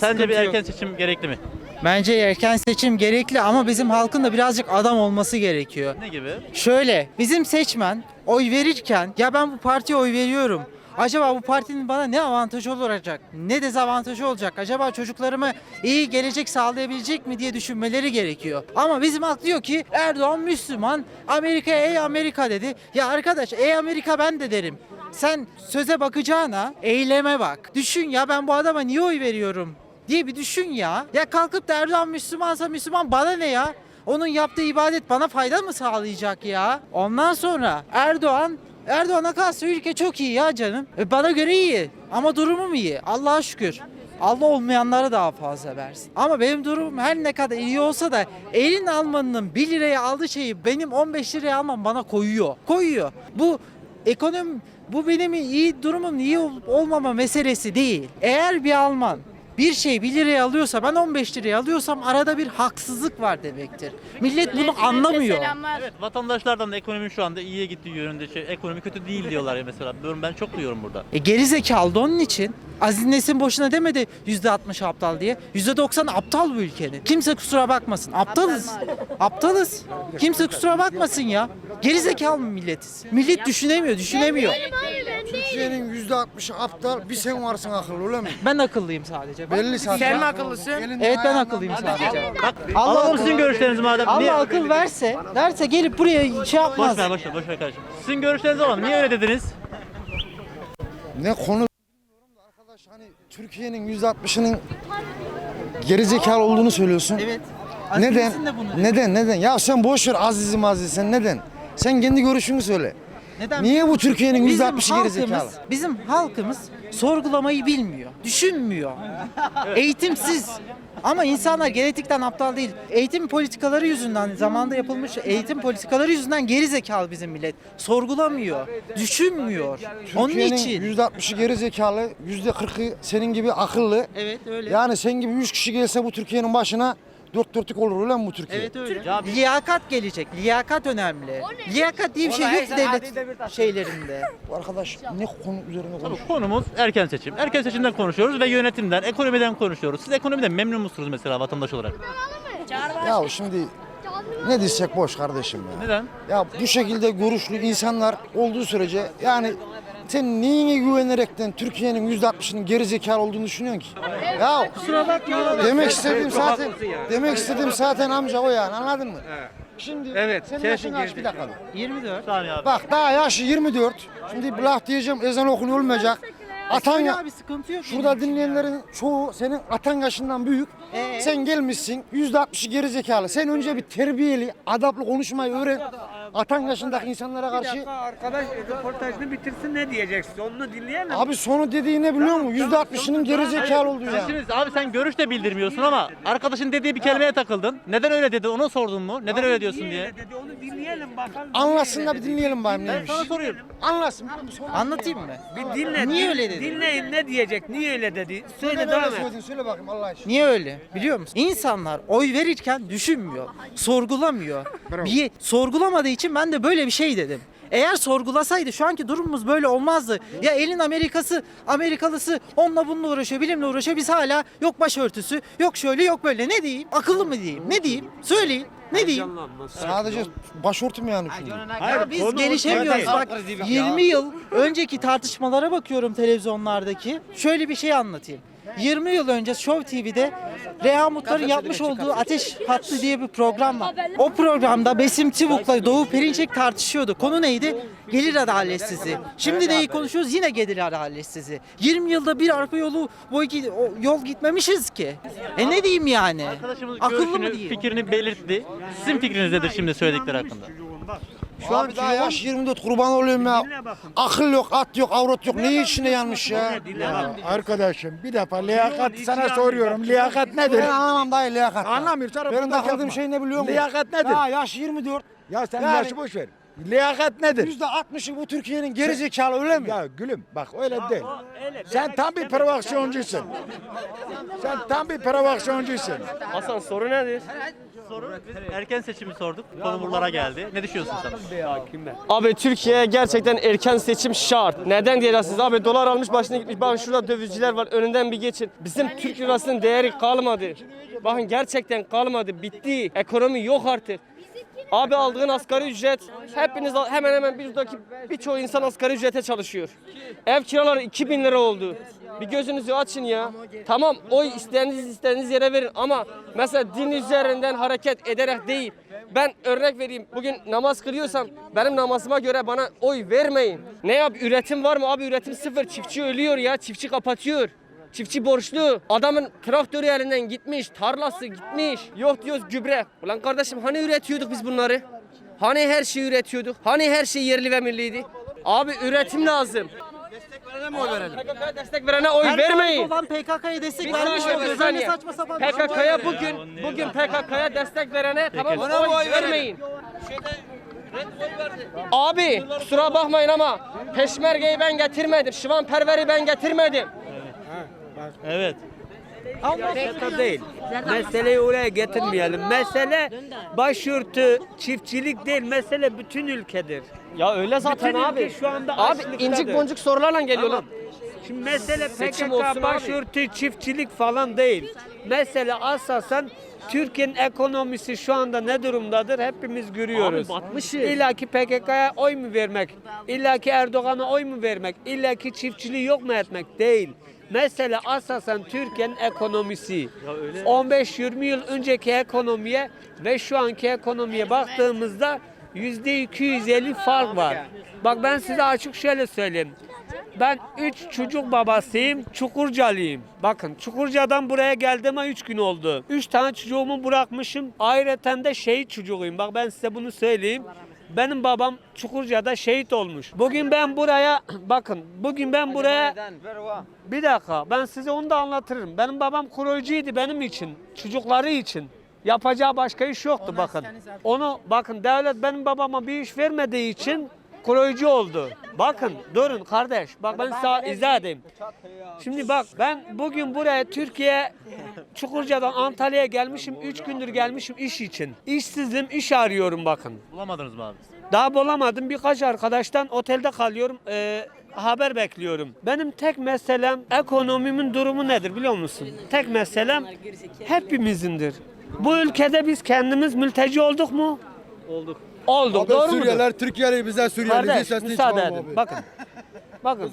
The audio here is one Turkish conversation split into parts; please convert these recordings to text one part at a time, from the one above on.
Sence bir erken seçim gerekli mi? Bence erken seçim gerekli ama bizim halkın da birazcık adam olması gerekiyor. Ne gibi? Şöyle bizim seçmen oy verirken ya ben bu partiye oy veriyorum. Acaba bu partinin bana ne avantajı olacak? Ne dezavantajı olacak? Acaba çocuklarıma iyi gelecek sağlayabilecek mi diye düşünmeleri gerekiyor. Ama bizim halk diyor ki Erdoğan Müslüman, Amerika ey Amerika dedi. Ya arkadaş ey Amerika ben de derim. Sen söze bakacağına eyleme bak. Düşün ya ben bu adama niye oy veriyorum diye bir düşün ya. Ya kalkıp da Erdoğan Müslümansa Müslüman bana ne ya? Onun yaptığı ibadet bana fayda mı sağlayacak ya? Ondan sonra Erdoğan Erdoğan'a kalsa ülke çok iyi ya canım. E bana göre iyi ama durumum iyi. Allah'a şükür. Allah olmayanlara daha fazla versin. Ama benim durumum her ne kadar iyi olsa da elin Almanının 1 liraya aldığı şeyi benim 15 liraya almam bana koyuyor. Koyuyor. Bu ekonomi bu benim iyi durumum iyi ol- olmama meselesi değil. Eğer bir Alman bir şey 1 liraya alıyorsa ben 15 liraya alıyorsam arada bir haksızlık var demektir. Millet bunu anlamıyor. Evet vatandaşlardan da ekonomi şu anda iyiye gittiği yönünde şey, ekonomi kötü değil diyorlar ya mesela. Ben çok duyuyorum burada. E geri zekalı da onun için. Aziz Nesin boşuna demedi %60 aptal diye. %90 aptal bu ülkenin. Kimse kusura bakmasın. Aptalız. Aptalız. Kimse kusura bakmasın ya. Geri zekalı mı milletiz? Millet düşünemiyor, düşünemiyor. Türkiye'nin yüzde altmışı aptal, bir sen varsın akıllı öyle mi? Ben akılıyım sadece. Bak, Belli zaten. Sen mi akıllısın? Evet ben akıllıyım sadece. Bak Allah alalım akıl- sizin görüşlerinizi madem. Niye? Allah akıl verse, verse gelip buraya şey yapmaz. Boş ver boş ver boş ver kardeşim. Sizin görüşlerinizi alalım. Niye öyle dediniz? Ne konu bilmiyorum da arkadaş hani Türkiye'nin yüzde altmışının gerizekalı olduğunu söylüyorsun. Evet. Neden? Neden? Neden? Ya sen boş ver Aziz'im Aziz sen neden? Sen kendi görüşünü söyle. Neden? Niye bu Türkiye'nin yüzde Bizim altmışı gerizekalı? halkımız, bizim halkımız sorgulamayı bilmiyor, düşünmüyor. Eğitimsiz. Ama insanlar genetikten aptal değil. Eğitim politikaları yüzünden, zamanda yapılmış eğitim politikaları yüzünden geri zekalı bizim millet. Sorgulamıyor, düşünmüyor. Onun Türkiye'nin için. yüzde altmışı gerizekalı, yüzde kırkı senin gibi akıllı. Evet öyle. Yani sen gibi 100 kişi gelse bu Türkiye'nin başına dört dörtlük olur öyle mi bu Türkiye? Evet öyle. Liyakat gelecek. Liyakat önemli. Liyakat diye bir şey yok devlet şeylerinde. Bu arkadaş ne konu üzerine konuşuyor? Tabii konumuz erken seçim. Erken seçimden konuşuyoruz ve yönetimden, ekonomiden konuşuyoruz. Siz ekonomiden memnun musunuz mesela vatandaş olarak? Ya şimdi ne diyecek boş kardeşim ya. Neden? Ya bu şekilde görüşlü insanlar olduğu sürece yani sen neyine güvenerekten Türkiye'nin yüzde altmışının gerizekalı olduğunu düşünüyorsun ki? Ya Kusura bakma. demek istediğim zaten demek istediğim zaten amca o yani anladın mı? Şimdi Evet, senin sensin yaşın kaç bir dakika. dur. 24. Bir saniye abi. Bak daha yaşı 24. Şimdi blah diyeceğim ezan okunuyor olmayacak. Atan ya abi sıkıntı yok. Şurada dinleyenlerin çoğu senin atan yaşından büyük. Ee? Sen gelmişsin yüzde altmışı gerizekalı. Sen önce bir terbiyeli, adaplı konuşmayı öğren. Atan yaşındaki insanlara Bir karşı. dakika arkadaş röportajını bitirsin ne diyeceksin? Sonunu dinleyemem. Abi sonu dediği ne biliyor musun? Yüzde altmışının gerizekalı olduğu ya. Şimdi abi sen görüş de bildirmiyorsun ama arkadaşın dediği bir kelimeye takıldın. Neden öyle dedi onu sordun mu? Neden öyle diyorsun diye. öyle Dedi, onu dinleyelim bakalım. Anlasın da bir dinleyelim bari neymiş. Sana soruyorum. Anlasın. Anlatayım mı? Bir dinle. Niye din- öyle dedi? Dinleyin ne diyecek? Niye öyle dedi? Söyle Söyle devam et. söyledin, söyle bakayım Allah aşkına. Niye öyle? Biliyor musun? İnsanlar oy verirken düşünmüyor, sorgulamıyor. Bir sorgulamadığı için ben de böyle bir şey dedim. Eğer sorgulasaydı şu anki durumumuz böyle olmazdı. Ya elin Amerikası, Amerikalısı onunla bununla uğraşıyor, bilimle uğraşıyor. Biz hala yok başörtüsü, yok şöyle yok böyle. Ne diyeyim? Akıllı mı diyeyim? Ne diyeyim? Söyleyin. Ne diyeyim? Sadece başörtü mü yani şimdi? Ya biz gelişemiyoruz. Bak 20 yıl önceki tartışmalara bakıyorum televizyonlardaki. Şöyle bir şey anlatayım. 20 yıl önce Show TV'de Reha Mutlar'ın yapmış olduğu Ateş Hattı diye bir program var. O programda Besim Tivuk'la Doğu Perinçek tartışıyordu. Konu neydi? Gelir adaletsizliği. Şimdi neyi konuşuyoruz? Yine gelir adaletsizliği. 20 yılda bir arka yolu boy yol gitmemişiz ki. E ne diyeyim yani? Akıllı mı diyeyim? fikrini belirtti. Sizin fikriniz nedir şimdi söyledikleri hakkında? Şu an daha yaş 24 kurban olayım ya. Dinle bakın. Akıl yok, at yok, avrat yok. Ne içine yanmış ya? Dinle bak. Arkadaşım bir defa liyakat sana soruyorum. Liyakat nedir? Ben anlamam dayı liyakat. Anlamıyorsun. Benim takıldığım şey ne biliyor musun? Liyakat nedir? Ya yaş 24. Ya sen Yani- yaşı boş ver. Liyakat nedir? Yüzde altmışı bu Türkiye'nin geri zekalı öyle mi? Ya gülüm bak öyle değil. öyle Sen tam bir provokasyoncusun. Sen tam bir provokasyoncusun. Hasan soru nedir? Erken seçimi sorduk. Konu buralara geldi. Ne düşünüyorsun sen? Abi Türkiye'ye gerçekten erken seçim şart. Neden diyeceksiniz abi dolar almış başına gitmiş. Bakın şurada dövizciler var önünden bir geçin. Bizim Türk lirasının değeri kalmadı. Bakın gerçekten kalmadı. Bitti. Ekonomi yok artık. Abi aldığın asgari ücret hepiniz hemen hemen bizdeki birçoğu insan asgari ücrete çalışıyor. Ev kiraları 2000 lira oldu. Bir gözünüzü açın ya. Tamam oy istediğiniz istediğiniz yere verin ama mesela din üzerinden hareket ederek değil. Ben örnek vereyim. Bugün namaz kılıyorsam benim namazıma göre bana oy vermeyin. Ne yap? Üretim var mı? Abi üretim sıfır. Çiftçi ölüyor ya. Çiftçi kapatıyor. Çiftçi borçlu. Adamın traktörü elinden gitmiş. Tarlası gitmiş. Yok diyoruz gübre. Ulan kardeşim hani üretiyorduk biz bunları? Hani her şeyi üretiyorduk? Hani her şey yerli ve milliydi? Abi üretim lazım. Destek verene mi oy verelim? PKK'ya destek verene oy vermeyin. Olan PKK'ya destek Bir vermiş saniye, bir oluyoruz. Hani saniye. saçma sapan bir şey. PKK'ya bugün bugün PKK'ya destek verene tamam oy vermeyin. Abi kusura bakmayın ama peşmergeyi ben getirmedim. Şivan perveri ben getirmedim. Evet. PKK değil. Meseleyi oraya getirmeyelim. Mesele başörtü, çiftçilik değil. Mesele bütün ülkedir. Ya öyle zaten Bütün abi. ülke şu anda abi açlıktadır. incik boncuk sorularla geliyorlar. Tamam. Şimdi mesele Seçim olsun PKK, abi. başörtü, çiftçilik falan değil. Mesele asasen Türkiye'nin ekonomisi şu anda ne durumdadır hepimiz görüyoruz. Abi batmışız. İlla ki PKK'ya oy mu vermek? İlla ki Erdoğan'a oy mu vermek? İlla ki çiftçiliği yok mu etmek? Değil. Mesele asasen Türkiye'nin ekonomisi. 15-20 yıl önceki ekonomiye ve şu anki ekonomiye baktığımızda %250 fark var. Bak ben size açık şöyle söyleyeyim. Ben 3 çocuk babasıyım, Çukurcalıyım. Bakın Çukurca'dan buraya geldiğime 3 gün oldu. 3 tane çocuğumu bırakmışım. Ayrıca de şehit çocuğuyum. Bak ben size bunu söyleyeyim. Benim babam Çukurca'da şehit olmuş. Bugün ben buraya bakın bugün ben buraya bir dakika ben size onu da anlatırım. Benim babam kuruyucuydu benim için, çocukları için. Yapacağı başka iş yoktu bakın. Onu bakın devlet benim babama bir iş vermediği için kuruyucu oldu. Bakın durun kardeş. Bak ben size izah edeyim. Şimdi bak ben bugün buraya Türkiye Çukurca'dan Antalya'ya gelmişim. 3 gündür gelmişim iş için. İşsizim, iş arıyorum bakın. Bulamadınız mı abi? Daha bulamadım. Birkaç arkadaştan otelde kalıyorum. Ee, haber bekliyorum. Benim tek meselem ekonomimin durumu nedir biliyor musun? Tek meselem hepimizindir. Bu ülkede biz kendimiz mülteci olduk mu? Olduk. Olduk. Doğru mudur? Türkiye'li bizden Suriyeli Kardeş müsaade edin. Bakın. Bakın.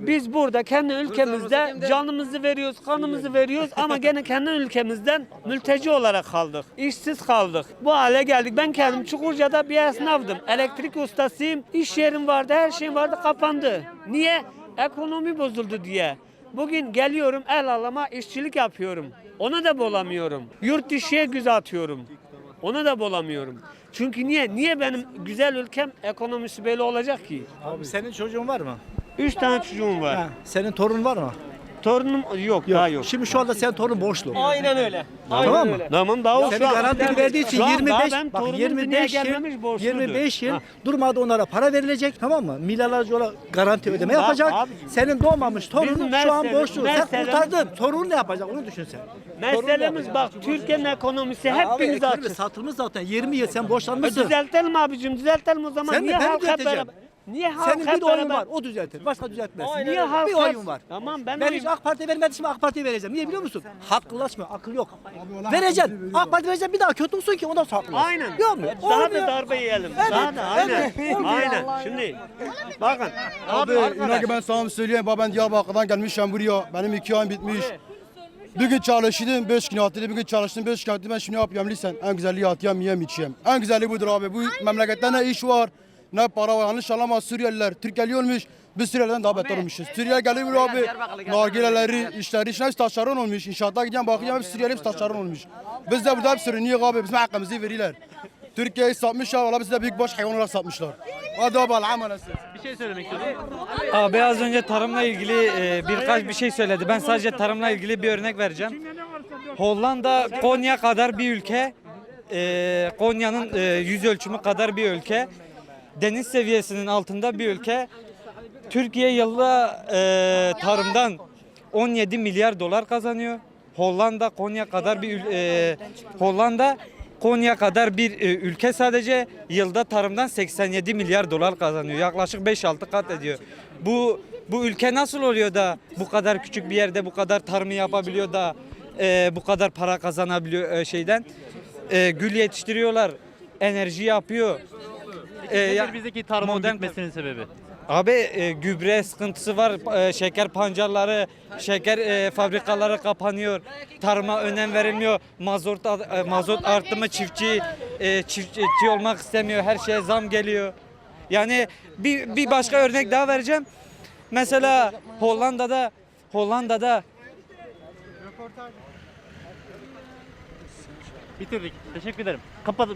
Biz burada kendi ülkemizde canımızı veriyoruz, kanımızı veriyoruz ama gene kendi ülkemizden mülteci olarak kaldık. İşsiz kaldık. Bu hale geldik. Ben kendim Çukurca'da bir esnafdım. Elektrik ustasıyım. İş yerim vardı, her şeyim vardı, kapandı. Niye? Ekonomi bozuldu diye. Bugün geliyorum el alama işçilik yapıyorum. Onu da bulamıyorum. Yurt dışıya göz atıyorum. Onu da bulamıyorum. Çünkü niye? Niye benim güzel ülkem ekonomisi böyle olacak ki? Abi senin çocuğun var mı? Üç tane çocuğum var. Ha, senin torun var mı? Torunum yok, daha yok. Şimdi şu anda senin torun borçlu. Aynen öyle. Aynen Tamam mı? öyle. Tamam daha o Seni garantili verdiği için Şu an daha 25 benim bak torunum 25 dünyaya yıl gelmemiş borçludur. 25 yıl Ha. durmadı onlara para verilecek tamam mı? Milyarlarca ona garanti ödeme Bak yapacak. abi, Senin doğmamış torunun şu an mesele- borçlu. Sen kurtardın. Torun ne yapacak onu düşün sen. Meselemiz bak Türkiye'nin ekonomisi Abi hepimiz ekonomi açız. satılmış zaten 20 yıl sen E, borçlanmışsın. Düzeltelim abicim düzeltelim o zaman. Sen de niye ben halk hep düzelteceğim. beraber? Niye halk Senin hep bir oyun beraber? var. O düzeltir. Başka düzeltmez. Niye halk bir oyun var. Tamam ben, Ben oyun- hiç AK Parti vermedim şimdi AK Parti vereceğim. Niye biliyor musun? Haklılaşma, akıl yok. Vereceksin. AK Parti vereceksin bir daha kötü olsun ki ondan sonra haklılaş. Aynen. Yok mu? Daha Olmuyor. da darbe yiyelim. Daha da aynen. Aynen. Şimdi bakın. Abi inan ki ben sana söyleyeyim. Bak ben Diyarbakır'dan gelmişim buraya. Benim iki ayım bitmiş. Bir gün çalıştım, beş gün yatırdım. Bir gün çalıştım, beş gün yatırdım. Ben şunu yapıyorum lisen. En güzeli yatayım, yiyem, içeyim. En güzeli budur abi. Bu memlekette ne iş var, ne para var. Yanlış anlama Suriyeliler. Türkiye'li olmuş. Biz Suriyelilerden daha beter olmuşuz. Suriye geliyor abi. Nargileleri, işleri, işler hepsi taşeron olmuş. İnşaatta gideceğim bakacağım hepsi Suriyeli hepsi taşeron olmuş. Biz de burada hep sürünüyor abi. Bizim hakkımızı veriyorlar. Türkiye'yi satmışlar. Valla bizi de büyük baş hayvan olarak satmışlar. Hadi abi Allah'a emanet. Bir şey söylemek istiyorum. Abi az önce tarımla ilgili e, birkaç bir şey söyledi. Ben sadece tarımla ilgili bir örnek vereceğim. Hollanda Konya kadar bir ülke. e, Konya'nın e, yüz ölçümü kadar bir ülke. Deniz seviyesinin altında bir ülke. Türkiye yılda e, tarımdan 17 milyar dolar kazanıyor. Hollanda Konya kadar bir e, Hollanda Konya kadar bir e, ülke sadece yılda tarımdan 87 milyar dolar kazanıyor. Yaklaşık 5-6 kat ediyor. Bu bu ülke nasıl oluyor da bu kadar küçük bir yerde bu kadar tarımı yapabiliyor da e, bu kadar para kazanabiliyor e, şeyden? E, gül yetiştiriyorlar, enerji yapıyor. E, ya- Nedir bizdeki tarımın modern- bitmesinin sebebi? Abi e, gübre sıkıntısı var, e, şeker pancarları, şeker e, fabrikaları kapanıyor, tarıma önem verilmiyor, mazot e, mazot arttı mı çiftçi e, çiftçi olmak istemiyor, her şeye zam geliyor. Yani bir bir başka örnek daha vereceğim. Mesela Hollanda'da Hollanda'da Bitirdik. Teşekkür ederim. Kapat.